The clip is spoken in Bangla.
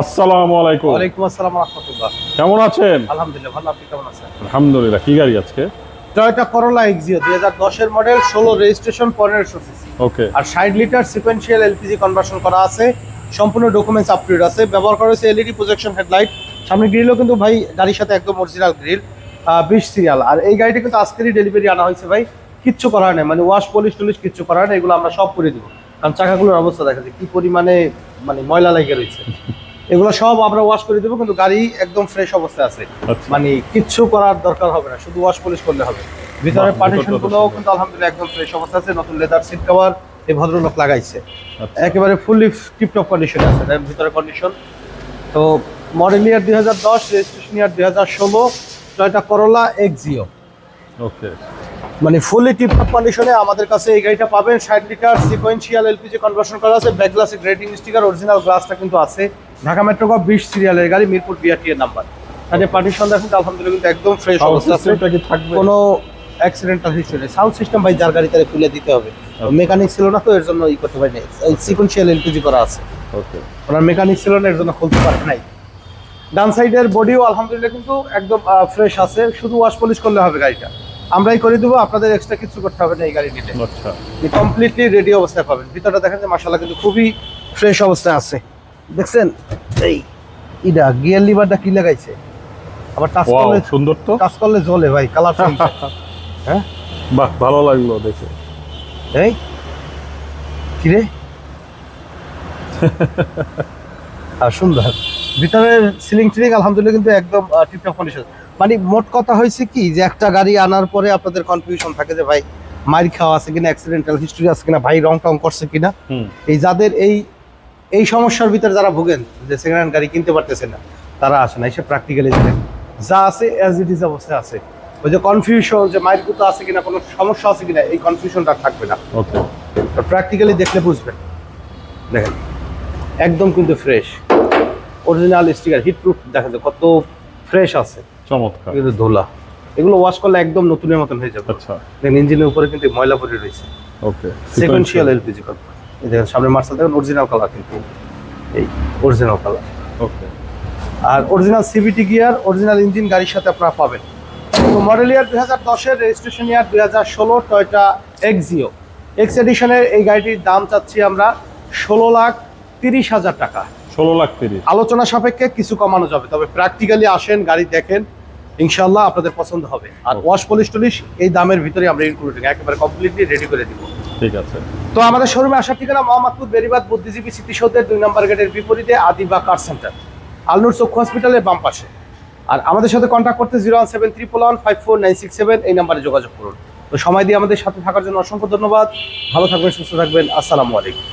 আসসালামু আলাইকুম। ওয়ালাইকুম আসসালাম রহমতুল্লাহ। কেমন আছেন? আলহামদুলিল্লাহ ভালো। আপনি কেমন আছেন? আলহামদুলিল্লাহ কি গাড়ি আজকে? টয়োটা করোলা এক্সিও দুই হাজার দশের মডেল ষোলো রেজিস্ট্রেশন পনেরোশো সিসি ওকে আর ষাট লিটার সিকোয়েন্সিয়াল এলপিজি কনভার্সন করা আছে। সম্পূর্ণ ডকুমেন্টস আপডেট আছে। ব্যবহার করা হয়েছে এলইডি প্রজেকশন হেডলাইট সামনে গ্রিলও কিন্তু ভাই গাড়ির সাথে একদম অরিজিনাল গ্রিল বিশ সিরিয়াল আর এই গাড়িটা কিন্তু আজকেরই ডেলিভারি আনা হয়েছে ভাই। কিচ্ছু করার নেই। মানে ওয়াশ পলিশ টলিশ কিচ্ছু করার নেই। এগুলো আমরা সব করে দিব। কারণ চাকাগুলোর অবস্থা দেখা যায় কি পরিমাণে মানে ময়লা লেগে রয়েছে। এগুলো সব আমরা ওয়াশ করে দেবো কিন্তু গাড়ি একদম ফ্রেশ অবস্থায় আছে। আচ্ছা। মানে কিচ্ছু করার দরকার হবে না শুধু ওয়াশ পলিশ করলে হবে। ভিতরে পার্টিশনগুলো কিন্তু আলহামদুলিল্লাহ একদম ফ্রেশ অবস্থা আছে নতুন লেদার সিট কভার এই ভদ্রলোক লাগাইছে। আচ্ছা। একেবারে ফুললি টিপটপ কন্ডিশনে আছে এর ভিতরে কন্ডিশন তো মডেল ইয়ার দুই হাজার দশ রেজিস্ট্রেশন ইয়ার দুই হাজার ষোলো টয়টা করোলা এক্সিও ওকে মানে ফুললি টিপটপ কন্ডিশনে আমাদের কাছে এই গাড়িটা পাবেন ষাট লিটার সিকোয়েন্সিয়াল এলপিজি কনভার্সন করা আছে ব্যাক গ্লাসে গ্রেটিং স্টিকার অরিজিনাল গ্লাসটা কিন্তু আছে। ঢাকা মেট্রো কাপ বিশ সিরিয়ালের গাড়ি মিরপুর বিআরটি এর নাম্বার তাহলে পার্টিশন দেখুন আলহামদুলিল্লাহ কিন্তু একদম ফ্রেশ অবস্থা আছে। থাকবে? কোনো অ্যাক্সিডেন্টাল হিস্ট্রি সাউন্ড সিস্টেম ভাই যার গাড়ি তারা খুলে দিতে হবে। মেকানিক ছিল না তো এর জন্য ই করতে পারিনি। সিকোয়েন্সিয়াল এলপিজি করা আছে। ওকে ওনার মেকানিক ছিল না এর জন্য খুলতে পারে নাই। ডান সাইডের বডিও আলহামদুলিল্লাহ কিন্তু একদম ফ্রেশ আছে। শুধু ওয়াশ পলিশ করলে হবে গাড়িটা। আমরাই করে দেবো আপনাদের এক্সট্রা কিছু করতে হবে না এই গাড়ি আচ্ছা। কমপ্লিটলি রেডি অবস্থায় পাবেন। ভিতরটা দেখেন যে মাসাল্লাহ কিন্তু খুবই ফ্রেশ অবস্থায় আছে। দেখছেন? এই ইডা গিয়ার লিভারটা কি লাগাইছে? আবার টাচ করলে সুন্দর তো। টাচ করলে জ্বলে ভাই কালার হ্যাঁ? বাহ ভালো লাগল দেখে। এই কিরে? আর সুন্দর। ভিতরের সিলিং টিলিং আলহামদুলিল্লাহ কিন্তু একদম টিপটপ কন্ডিশন মানে মোট কথা হয়েছে কি যে একটা গাড়ি আনার পরে আপনাদের কনফিউশন থাকে যে ভাই মাইর খাওয়া আছে কিনা অ্যাক্সিডেন্টাল হিস্ট্রি আছে কিনা ভাই রং টং করছে কিনা। এই যাদের এই এই সমস্যার ভিতরে যারা ভোগেন যে সেকেন্ড হ্যান্ড গাড়ি কিনতে পারতেছে না তারা আসে না এসে প্র্যাকটিক্যালি দেখেন। যা আছে অ্যাজ ইট ইজ অবস্থায় আছে। ওই যে কনফিউশন যে মাইর কুতো আছে কিনা কোনো সমস্যা আছে কিনা এই কনফিউশনটা থাকবে না। ওকে প্র্যাকটিক্যালি দেখলে বুঝবেন। দেখেন একদম কিন্তু fresh original sticker heat proof দেখেন তো কত ফ্রেশ আছে। চমৎকার। কিন্তু ধোলা। এগুলো ওয়াশ করলে একদম নতুনের মতন হয়ে যাবে। আচ্ছা। দেখেন ইঞ্জিনের উপরে কিন্তু ময়লা পড়ে রয়েছে। ওকে সেকোয়েন্সিয়াল এলপিজি এই দেখেন সামনে মার্শাল দেখেন অরিজিনাল কালার কিন্তু। এই অরিজিনাল কালার ওকে আর original CVT gear original engine গাড়ির সাথে আপনারা পাবেন। তো মডেল ইয়ার দুই হাজার দশের রেজিস্ট্রেশন ইয়ার দুই হাজার ষোলো টয়টা এক্সিও এক্স এডিশনের এই গাড়িটির দাম চাচ্ছি আমরা ষোলো লাখ তিরিশ হাজার টাকা। ষোলো লাখ তিরিশ। আলোচনা সাপেক্ষে কিছু কমানো যাবে তবে প্র্যাকটিক্যালি আসেন গাড়ি দেখেন ইনশাল্লাহ আপনাদের পছন্দ হবে। আর ওয়াশ পলিশ টলিশ এই দামের ভিতরে আমরা ইনক্লুডিং একেবারে কমপ্লিটলি রেডি করে দিব। ঠিক আছে। তো আমাদের শোরুমে আসার ঠিকানা মোহাম্মদপুর বেরিবাদ বুদ্ধিজীবী স্মৃতিসৌধের দুই নম্বর গেটের বিপরীতে আদিবা কার সেন্টার, আলনুর চক্ষু হসপিটালের বাম পাশে। আর আমাদের সাথে কন্ট্যাক্ট করতে zero one seven triple one five four nine six seven এই নাম্বারে যোগাযোগ করুন। তো সময় দিয়ে আমাদের সাথে থাকার জন্য অসংখ্য ধন্যবাদ। ভালো থাকবেন, সুস্থ থাকবেন। আসসালামু আলাইকুম।